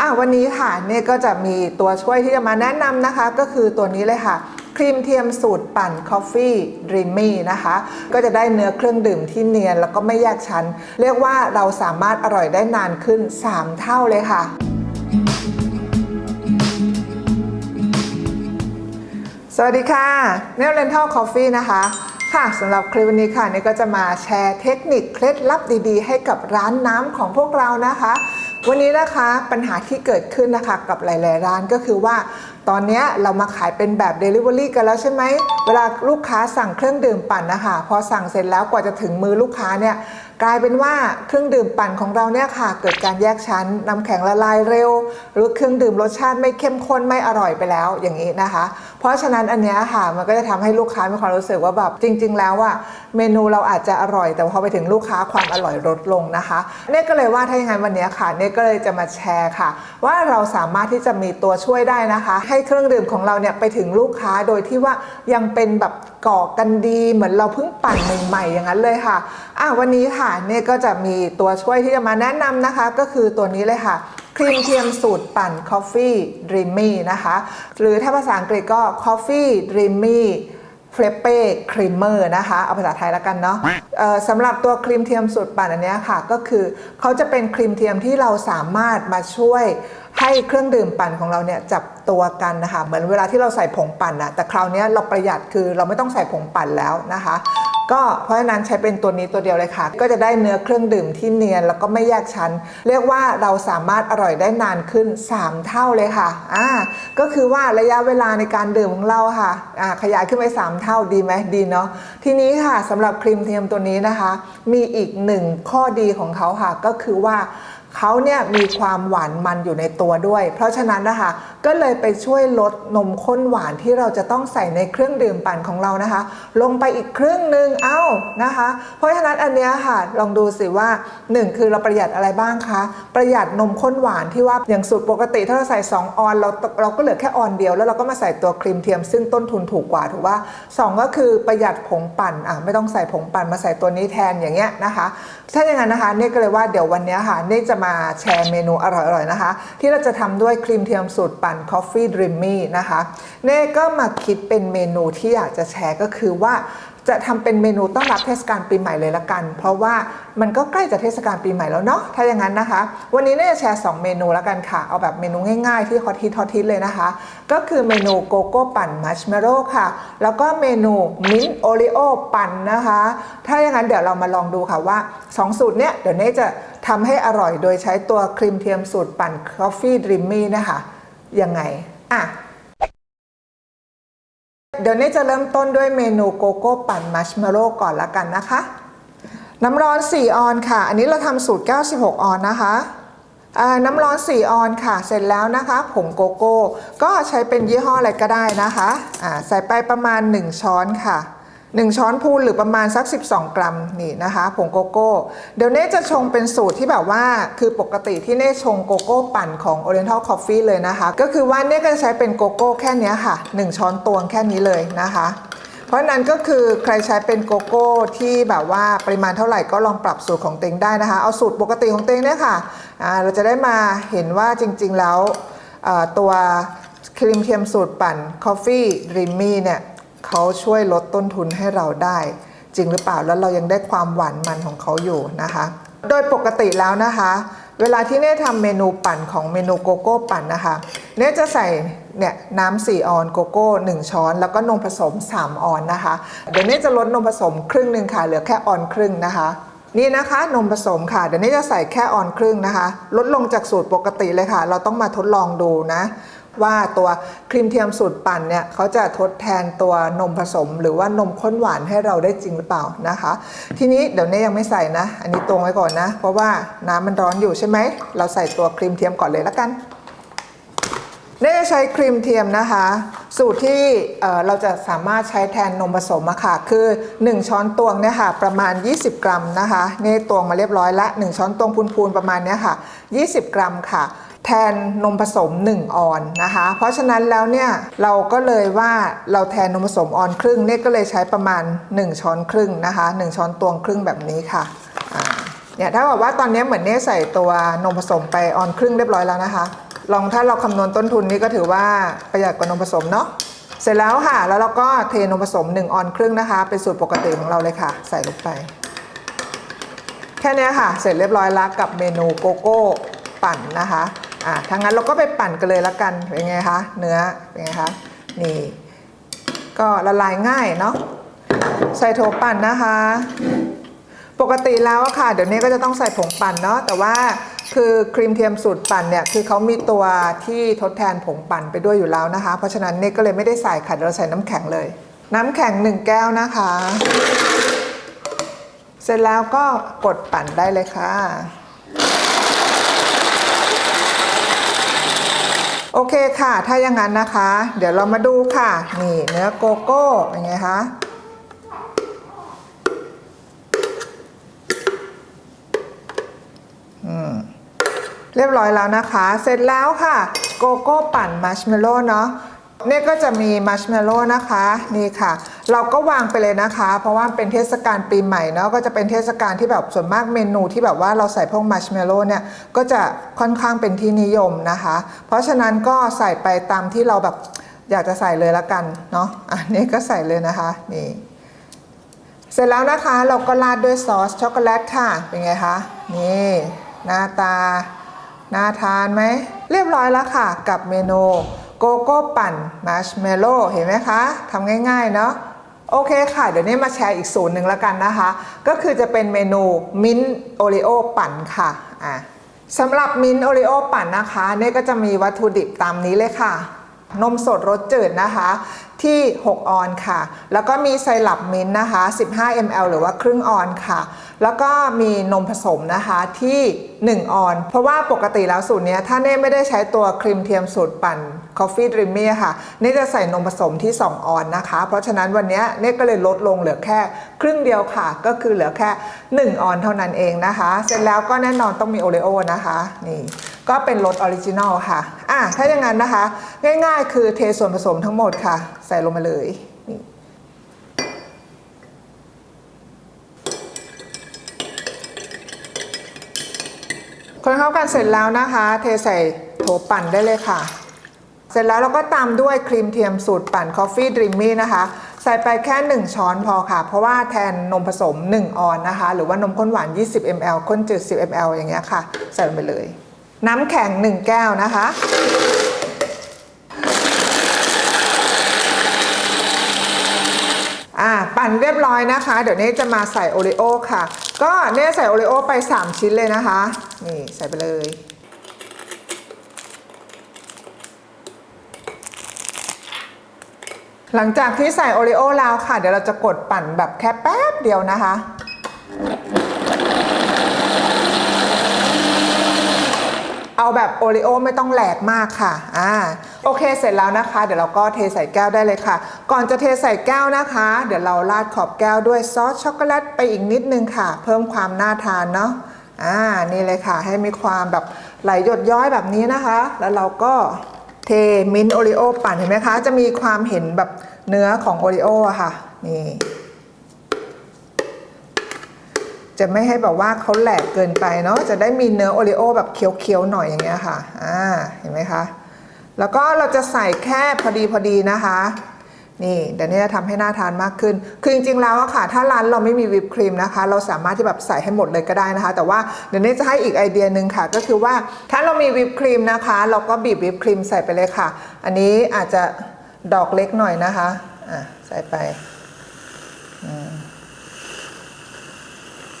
อะวันนี้ค่ะเนี่ยก็จะมีตัวช่วยที่จะมาแนะนำนะคะ ก็คือตัวนี้เลยค่ะครีมเทียมสูตรปั่น Coffee Dreamy นะคะ ก็จะได้เนื้อเครื่องดื่มที่เนียน แล้วก็ไม่แยกชั้น เรียกว่าเราสามารถอร่อยได้นานขึ้น 3 เท่าเลยค่ะสวัสดีค่ะเนลเลนทัลคอฟฟี่นะคะ ค่ะสำหรับคลิปวันนี้ค่ะเนี่ยก็จะมาแชร์เทคนิคเคล็ดลับดีๆ ให้กับร้านน้ำของพวกเรานะคะ วันนี้นะคะปัญหาที่เกิดขึ้นนะคะกับหลาย ๆ ร้านก็คือว่า ตอนนี้เรามาขายเป็นแบบ Delivery กันแล้วใช่ไหม เวลาลูกค้าสั่งเครื่องดื่มปั่นนะคะ พอสั่งเสร็จแล้วกว่าจะถึงมือลูกค้าเนี่ย กลายเป็นว่าเครื่องดื่มปั่นของเราเนี่ยค่ะ เกิดการแยกชั้นน้ำแข็งละลายเร็ว หรือเครื่องดื่มรสชาติไม่เข้มข้นไม่อร่อยไปแล้วอย่างนี้นะคะ เพราะฉะนั้นอันเนี้ยค่ะมันก็จะทำให้ลูกค้ามีความรู้สึกว่าแบบจริง ๆ แล้วอะเมนูเราอาจจะอร่อย แต่พอไปถึงลูกค้าความอร่อยลดลงนะคะเนี่ยก็เลยว่าถ้าอย่างนั้นวันเนี้ยค่ะเนี่ยก็เลยจะมาแชร์ค่ะ ว่าเราสามารถที่จะมีตัวช่วยได้นะคะ ให้เครื่องดื่มของเราเนี่ยไปถึงลูกค้าโดยที่ว่ายังเป็นแบบก่อกันดีเหมือนเราเพิ่งปั่นใหม่ๆอย่างนั้นเลยค่ะ อะวันนี้ค่ะเนี่ยก็จะมีตัวช่วยที่จะมาแนะนำนะคะ ก็คือตัวนี้เลยค่ะครีมเทียมสูตรปั่น Coffee Dreamy นะคะ หรือถ้าภาษาอังกฤษก็ Coffee Dreamy เฟรเป้ครีมเมอร์นะคะ เอาภาษาไทยแล้วกันเนาะสำหรับตัวครีมเทียมสูตรปั่นอันนี้ค่ะ ก็คือเขาจะเป็นครีมเทียมที่เราสามารถมาช่วยให้เครื่องดื่มปั่นของเราเนี่ยจับตัวกันนะคะ เหมือนเวลาที่เราใส่ผงปั่นอะแต่คราวนี้เราประหยัดคือเราไม่ต้องใส่ผงปั่นแล้วนะคะ ก็เพราะฉะนั้นใช้เป็นตัวนี้ตัวเดียวเลยค่ะ ก็จะได้เนื้อเครื่องดื่มที่เนียนแล้วก็ไม่แยกชั้น เรียกว่าเราสามารถอร่อยได้นานขึ้น 3 เท่าเลยค่ะอ่าก็คือว่าระยะเวลาในการดื่มของเราค่ะอ่าขยายขึ้นไป 3 เท่าดีไหมดีเนาะทีนี้ค่ะสำหรับครีมเทียมตัวนี้นะคะ มีอีกหนึ่งข้อดีของเขาค่ะก็คือว่า เขาเนี่ยมีความหวานมันอยู่ในตัวด้วย เพราะฉะนั้นนะคะก็เลยไปช่วยลดนมข้นหวานที่เราจะต้องใส่ในเครื่องดื่มปั่นของเรานะคะ ลงไปอีกครึ่งหนึ่งเอ้านะคะ เพราะฉะนั้นอันเนี้ยค่ะลองดูสิว่า 1 คือเราประหยัดอะไรบ้างคะ ประหยัดนมข้นหวานที่ว่าอย่างสูตรปกติถ้าเราใส่ 2 ออนเราเราก็เหลือแค่ออนเดียว แล้วเราก็มาใส่ตัวครีมเทียมซึ่งต้นทุนถูกกว่าถูกว่าสองก็คือประหยัดผงปั่นอะไม่ต้องใส่ผงปั่นมาใส่ตัวนี้แทนอย่างเงี้ยนะคะถ้าอย่างนั้นนะคะเน่ก็เลยว่าเดี๋ยววันเนี้ยค่ะเน่จะมาแชร์เมนูอร่อยๆนะคะ ที่เราจะทำด้วยครีมเทียมสูตรปั่น Coffee Dreamy นะคะเน่ก็มาคิดเป็นเมนูที่อยากจะแชร์ก็คือว่าจะทำเป็นเมนูต้อนรับเทศกาลปีใหม่เลยละกัน เพราะว่ามันก็ใกล้จะเทศกาลปีใหม่แล้วเนาะ ถ้าอย่างนั้นนะคะ วันนี้เน่จะแชร์ 2 เมนูล้วกันค่ะ เอาแบบเมนูง่ายๆที่ฮอตฮิตฮอตฮิตเลยนะคะ ก็คือเมนูโกโก้ปั่นมัชเมโร่ค่ะ แล้วก็เมนูมิ้นท์โอริโอปั่นนะคะ ถ้าอย่างนั้นเดี๋ยวเรามาลองดูค่ะว่า 2 สูตรเนี้ยเดี๋ยวเน่จะ ทำให้อร่อยโดยใช้ตัวครีมเทียมสูตรปั่น Coffee Dreamy นะคะยังไงอะเดี๋ยวนี้จะเริ่มต้นด้วยเมนูโกโก้ปั่นมัชเมลโล่ก่อนละกันนะคะ น้ำร้อน 4 ออนค่ะ อันนี้เราทำสูตร 96 ออนนะคะน้ำร้อน 4 ออนค่ะ เสร็จแล้วนะคะผงโกโก้ ก็ใช้เป็นยี่ห้ออะไรก็ได้นะคะใส่ไปประมาณ 1 ช้อนค่ะ 1 ช้อนพูนหรือประมาณสัก 12 กรัมนี่นะคะผงโกโก้ เดี๋ยวเน่จะชงเป็นสูตรที่แบบว่าคือปกติที่เน่ชงโกโก้ปั่นของ Oriental Coffee เลยนะคะ ก็คือว่าเน่ก็จะใช้เป็นโกโก้แค่นี้ค่ะ 1 ช้อนตวงแค่นี้เลยนะคะเพราะนั้นก็คือใครใช้เป็นโกโก้ที่แบบว่าปริมาณเท่าไหร่ก็ลองปรับสูตรของเต็งได้นะคะ เอาสูตรปกติของเต็งเนี่ยค่ะอ่าเราจะได้มาเห็นว่าจริงๆแล้วตัวครีมเทียมสูตรปั่น Coffee Dreamy เนี่ย เขาช่วยลดต้นทุนให้เราได้ จริงหรือเปล่าแล้วเรายังได้ความหวานมันของเขาอยู่นะคะ โดยปกติแล้วนะคะ เวลาที่เน่ทำเมนูปั่นของเมนูโกโก้ปั่นนะคะเน่จะใส่เนี่ยน้ำ4ออนโกโก้ 1 ช้อน แล้วก็นมผสม 3 ออนนะคะ เดี๋ยวเน่จะลดนมผสมครึ่งหนึ่งค่ะเหลือแค่ออนครึ่งนะคะนี่นะคะนมผสมค่ะ เดี๋ยวเน่จะใส่แค่ออนครึ่งนะคะ ลดลงจากสูตรปกติเลยค่ะ เราต้องมาทดลองดูนะ ว่าตัวครีมเทียมสูตรปั่นเนี่ยเขาจะทดแทนตัวนมผสม หรือว่านมข้นหวานให้เราได้จริงหรือเปล่านะคะ ทีนี้เดี๋ยวเน่ยังไม่ใส่นะ อันนี้ตวงไว้ก่อนนะ เพราะว่าน้ำมันร้อนอยู่ใช่ไหม เราใส่ตัวครีมเทียมก่อนเลยละกันเน่จะใช้ครีมเทียมนะคะ สูตรที่เราจะสามารถใช้แทนนมผสมอะค่ะคือ 1 ช้อนตวงเนี่ยค่ะประมาณ 20 กรัมนะคะเน่ตวงมาเรียบร้อยละ 1 ช้อนตวงพูนๆประมาณเนี้ยค่ะ 20 กรัมค่ะ แทนนมผสม 1 ออนนะคะ เพราะฉะนั้นแล้วเนี่ยเราก็เลยว่าเราแทนนมผสมออนครึ่งเน่ก็เลยใช้ประมาณ 1 ช้อนครึ่งนะคะ 1 ช้อนตวงครึ่งแบบนี้ค่ะเนี่ยถ้าบอกว่าตอนนี้เหมือนเน่ใส่ตัวนมผสมไปออนครึ่งเรียบร้อยแล้วนะคะ ลองถ้าเราคำนวณต้นทุนนี่ก็ถือว่าประหยัดกว่านมผสมเนาะเสร็จแล้วค่ะ แล้วเราก็เทนมผสม 1 ออนครึ่งนะคะ เป็นสูตรปกติของเราเลยค่ะ ใส่ลงไป แค่นี้ค่ะ เสร็จเรียบร้อยแล้วกับเมนูโกโก้ปั่นนะคะ อะถ้างั้นเราก็ไปปั่นกันเลยละกัน เป็นไงคะ เนื้อ เป็นไงคะ นี่ ก็ละลายง่ายเนาะ ใส่โถปั่นนะคะ ปกติแล้วอะค่ะ เดี๋ยวนี้ก็จะต้องใส่ผงปั่นเนาะ แต่ว่าคือครีมเทียมสูตรปั่นเนี่ย คือเขามีตัวที่ทดแทนผงปั่นไปด้วยอยู่แล้วนะคะ เพราะฉะนั้นเนี่ยก็เลยไม่ได้ใส่ค่ะเดี๋ยวเราใส่น้ำแข็งเลย น้ำแข็ง1แก้วนะคะ เสร็จแล้วก็กดปั่นได้เลยค่ะ โอเคค่ะ ถ้าอย่างนั้นนะคะ เดี๋ยวเรามาดูค่ะ นี่เนื้อโกโก้เป็นไงคะเรียบร้อยแล้วนะคะ เสร็จแล้วค่ะ โกโก้ปั่นมัชเมลโล่เนาะ เนี่ยก็จะมีมัชเมลโล่นะคะนี่ค่ะ เราก็วางไปเลยนะคะ เพราะว่าเป็นเทศกาลปีใหม่เนาะก็จะเป็นเทศกาลที่แบบส่วนมากเมนูที่แบบว่าเราใส่พวกมัชเมลโล่เนี่ยก็จะค่อนข้างเป็นที่นิยมนะคะ เพราะฉะนั้นก็ใส่ไปตามที่เราแบบอยากจะใส่เลยละกันเนาะอันนี้ก็ใส่เลยนะคะนี่เสร็จแล้วนะคะเราก็ราดด้วยซอสช็อกโกแลตค่ะเป็นไงคะนี่หน้าตาน่าทานไหมเรียบร้อยแล้วค่ะกับเมนู โกโก้ปั่นมาร์ชเมลโล่เห็นไหมคะทำง่ายๆเนาะโอเคค่ะ เดี๋ยวนี้มาแชร์อีกสูตรหนึ่งแล้วกันนะคะ ก็คือจะเป็นเมนูมิ้นโอริโอปั่นค่ะอะสำหรับมิ้นโอริโอปั่นนะคะเนี่ยก็จะมีวัตถุดิบตามนี้เลยค่ะ นมสดรสจืดนะคะ ที่ 6 ออนค่ะ แล้วก็มีไซรัปมิ้นท์นะคะ 15 ml หรือว่าครึ่งออนค่ะ แล้วก็มีนมผสมนะคะที่ 1 ออน เพราะว่าปกติแล้วสูตรนี้ถ้าเน่ไม่ได้ใช้ตัวครีมเทียมสูตรปั่น Coffee Dreamy ค่ะเน่จะใส่นมผสมที่ 2 ออนนะคะ เพราะฉะนั้นวันนี้เน่ก็เลยลดลงเหลือแค่ครึ่งเดียวค่ะ ก็คือเหลือแค่ 1 ออนเท่านั้นเองนะคะ เสร็จแล้วก็แน่นอนต้องมีโอเลโอนะคะนี่ก็เป็นรสออริจินอลค่ะอะถ้าอย่างนั้นนะคะ ง่ายๆ คือเทส่วนผสมทั้งหมดค่ะ ใส่ลงมาเลยนี่ คนเข้ากันเสร็จแล้วนะคะ เทใส่โถปั่นได้เลยค่ะ เสร็จแล้วเราก็ตามด้วยครีมเทียมสูตรปั่น Coffee Dreamy นะคะ ใส่ไปแค่ 1 ช้อนพอค่ะ เพราะว่าแทนนมผสม 1 ออนนะคะ หรือว่านมข้นหวาน 20 ml ข้นจืด 10 ml อย่างเงี้ยค่ะ ใส่ลงไปเลย น้ำแข็ง 1 แก้วนะคะ อ่า ปั่นเรียบร้อยนะคะ เดี๋ยวนี้จะมาใส่โอริโอค่ะ ก็เนี่ยใส่โอริโอไป 3 ชิ้นเลยนะคะ นี่ใส่ไปเลยหลังจากที่ใส่โอริโอแล้วค่ะ เดี๋ยวเราจะกดปั่นแบบแค่แป๊บเดียวนะคะ เอาแบบโอริโอไม่ต้องแหลกมากค่ะอ่าโอเคเสร็จแล้วนะคะ เดี๋ยวเราก็เทใส่แก้วได้เลยค่ะ ก่อนจะเทใส่แก้วนะคะ เดี๋ยวเราราดขอบแก้วด้วยซอสช็อกโกแลตไปอีกนิดนึงค่ะ เพิ่มความน่าทานเนาะอ่านี่เลยค่ะ ให้มีความแบบไหลหยดย้อยแบบนี้นะคะ แล้วเราก็เทมิ้นโอริโอปั่นเห็นไหมคะ จะมีความเห็นแบบเนื้อของโอริโออะค่ะ นี่ จะไม่ให้แบบว่าเขาแหลกเกินไปเนาะจะได้มีเนื้อโอริโอแบบเคี้ยวๆหน่อยอย่างเงี้ยค่ะอ่าเห็นไหมคะแล้วก็เราจะใส่แค่พอดีพอดีนะคะนี่เดี๋ยวนี้จะทำให้น่าทานมากขึ้น คือจริงๆแล้วอะค่ะ ถ้าร้านเราไม่มีวิปครีมนะคะ เราสามารถที่แบบใส่ให้หมดเลยก็ได้นะคะ แต่ว่าเดี๋ยวนี้จะให้อีกไอเดียหนึ่งค่ะ ก็คือว่าถ้าเรามีวิปครีมนะคะ เราก็บีบวิปครีมใส่ไปเลยค่ะ อันนี้อาจจะดอกเล็กหน่อยนะคะอะใส่ไป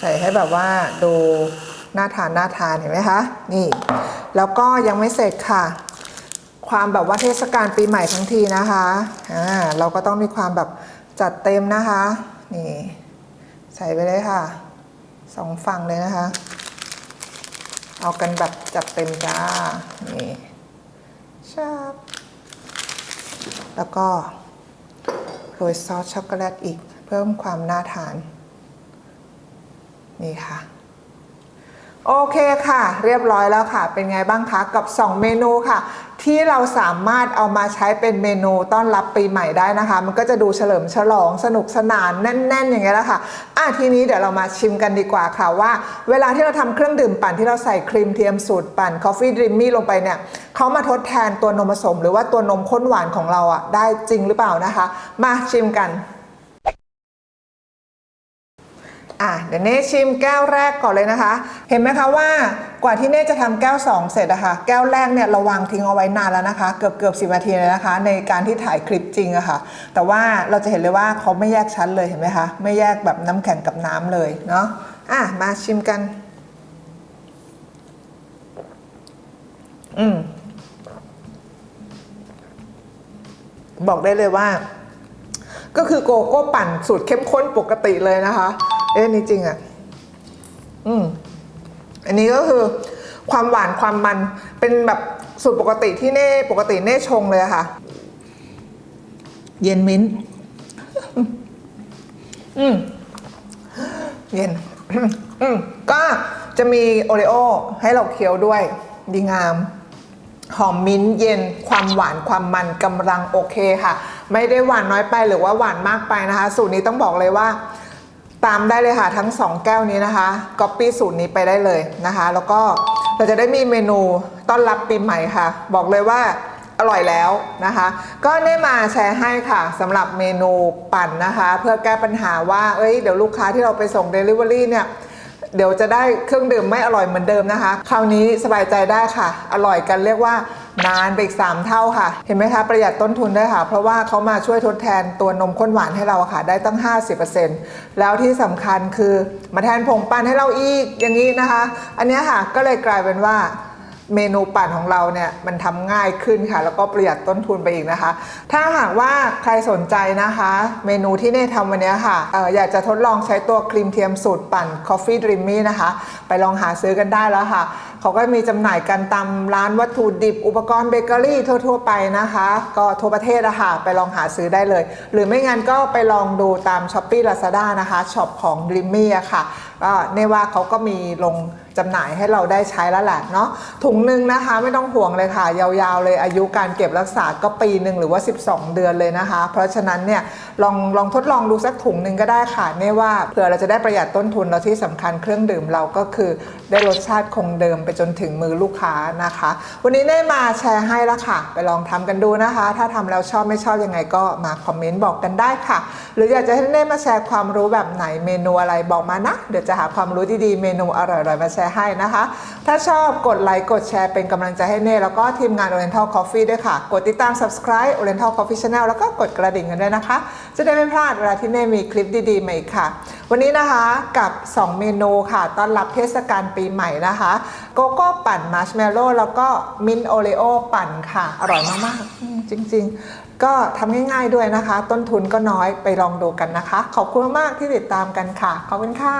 ใส่ให้แบบว่าดูน่าทานน่าทานเห็นไหมคะ นี่ แล้วก็ยังไม่เสร็จค่ะ ความแบบว่าเทศกาลปีใหม่ทั้งทีนะคะอ่าเราก็ต้องมีความแบบจัดเต็มนะคะ นี่ ใส่ไปเลยค่ะสองฝั่งเลยนะคะ เอากันแบบจัดเต็มจ้า นี่ชอบแล้วก็โรยซอสช็อกโกแลตอีก เพิ่มความน่าทาน นี่ค่ะ โอเคค่ะ เรียบร้อยแล้วค่ะ เป็นไงบ้างคะกับ 2 เมนูค่ะ ที่เราสามารถเอามาใช้เป็นเมนูต้อนรับปีใหม่ได้นะคะ มันก็จะดูเฉลิมฉลองสนุกสนานแน่น ๆ อย่างเงี้ยแหละค่ะอะทีนี้เดี๋ยวเรามาชิมกันดีกว่าค่ะว่า เวลาที่เราทำเครื่องดื่มปั่นที่เราใส่ครีมเทียมสูตรปั่น Coffee Dreamy ลงไปเนี่ยเขามาทดแทนตัวนมผสม หรือว่าตัวนมข้นหวานของเราอะได้จริงหรือเปล่านะคะ มาชิมกัน อะเดี๋ยวเน่ชิมแก้วแรกก่อนเลยนะคะ เห็นไหมคะว่ากว่าที่เน่จะทำแก้ว 2 เสร็จอะคะแก้วแรกเนี่ยเราวางทิ้งเอาไว้นานแล้วนะคะ เกือบเกือบสินาทีเลยนะคะ ในการที่ถ่ายคลิปจริงอะคะ่ะ แต่ว่าเราจะเห็นเลยว่าเขาไม่แยกชั้นเลยเห็นไหมคะไม่แยกแบบน้ำแข็งกับน้ำเลยเนาะอะมาชิมกัน อืมบอกได้เลยว่า ก็คือโกโก้ปั่นสูตรเข้มข้นปกติเลยนะคะ เอ๊ะนี่จริงอะ่ะ อืม อันนี้ก็คือ ความหวานความมันเป็นแบบสูตรปกติที่เน่ปกติเน่ชงเลยอะค่ะ เย็นมิ้นท์อืม เย็น อืม ก็จะมีโอรีโอให้เราเคี้ยวด้วย ดีงาม หอมมิ้นท์เย็น ความหวานความมันกำลังโอเคค่ะ ไม่ได้หวานน้อยไปหรือว่าหวานมากไปนะคะ สูตรนี้ต้องบอกเลยว่า ตามได้เลยค่ะทั้ง 2 แก้วนี้นะคะก๊อปปี้สูตรนี้ไปได้เลยนะคะ แล้วก็เราจะได้มีเมนูต้อนรับปีใหม่ค่ะ บอกเลยว่าอร่อยแล้วนะคะ ก็ได้มาแชร์ให้ค่ะสำหรับเมนูปั่นนะคะ เพื่อแก้ปัญหาว่าเอ้ยเดี๋ยวลูกค้าที่เราไปส่ง Delivery เนี่ยเดี๋ยวจะได้เครื่องดื่มไม่อร่อยเหมือนเดิมนะคะ คราวนี้สบายใจได้ค่ะ อร่อยกันเรียกว่า นานไปอีก 3 เท่าค่ะ เห็นไหมคะ ประหยัดต้นทุนได้ค่ะ เพราะว่าเขามาช่วยทดแทนตัวนมข้นหวานให้เราค่ะ ได้ตั้ง 50%แล้วที่สำคัญคือมาแทนผงปั้นให้เราอีกอย่างนี้นะคะ อันนี้ค่ะก็เลยกลายเป็นว่าเมนูปั่นของเราเนี่ยมันทำง่ายขึ้นค่ะ แล้วก็ประหยัดต้นทุนไปอีกนะคะ ถ้าหากว่าใครสนใจนะคะ เมนูที่เน่ทำวันนี้ค่ะอออยากจะทดลองใช้ตัวครีมเทียมสูตรปั่น Coffee Dreamy นะคะ ไปลองหาซื้อกันได้แล้วค่ะเขาก็มีจำหน่ายกันตามร้านวัตถุดิบ อุปกรณ์เบเกอรี่ทั่ว ๆ ไปนะคะ ก็ทั่วประเทศอะค่ะไปลองหาซื้อได้เลย หรือไม่งั้นก็ไปลองดูตาม s h อ p e e Lazada นะคะช็อปของ Dreamy อะค่ะก็เนว่าเขาก็มีลงจำหน่ายให้เราได้ใช้แล้วแหละเนาะถุงหนึ่งนะคะไม่ต้องห่วงเลยค่ะ ยาวๆเลยอายุการเก็บรักษาก็ปีหนึ่งหรือว่า 12 เดือนเลยนะคะ เพราะฉะนั้นเนี่ยลองลองทดลองดูสักถุงหนึ่งก็ได้ค่ะเน่ว่าเผื่อเราจะได้ประหยัดต้นทุนแล้วที่สำคัญเครื่องดื่มเราก็คือได้รสชาติคงเดิมไปจนถึงมือลูกค้านะคะ วันนี้เน่มาแชร์ให้แล้วค่ะ ไปลองทำกันดูนะคะ ถ้าทำแล้วชอบไม่ชอบยังไงก็มาคอมเมนต์บอกกันได้ค่ะ หรืออยากจะให้เน่มาแชร์ความรู้แบบไหนเมนูอะไรบอกมานะ เดี๋ยวจะหาความรู้ดีๆเมนูอร่อยๆมาแชร์ให้นะคะ ถ้าชอบกดไลค์กดแชร์เป็นกำลังใจให้เน่แล้วก็ทีมงาน Oriental Coffee ด้วยค่ะ กดติดตาม subscribe Oriental Coffee Channel แล้วก็กดกระดิ่งกันด้วยนะคะ จะได้ไม่พลาดเวลาที่เน่มีคลิปดีๆมาอีกค่ะ วันนี้นะคะกับ 2 เมนูค่ะ ต้อนรับเทศกาลปีใหม่นะคะโกโก้ปั่นมาร์ชเมลโล่แล้วก็มินโอเลโอปั่นค่ะ อร่อยมากๆจริง ๆ ก็ทำง่าย ๆด้วยนะคะ ต้นทุนก็น้อยไปลองดูกันนะคะ ขอบคุณมากๆที่ติดตามกันค่ะ ขอบคุณค่ะ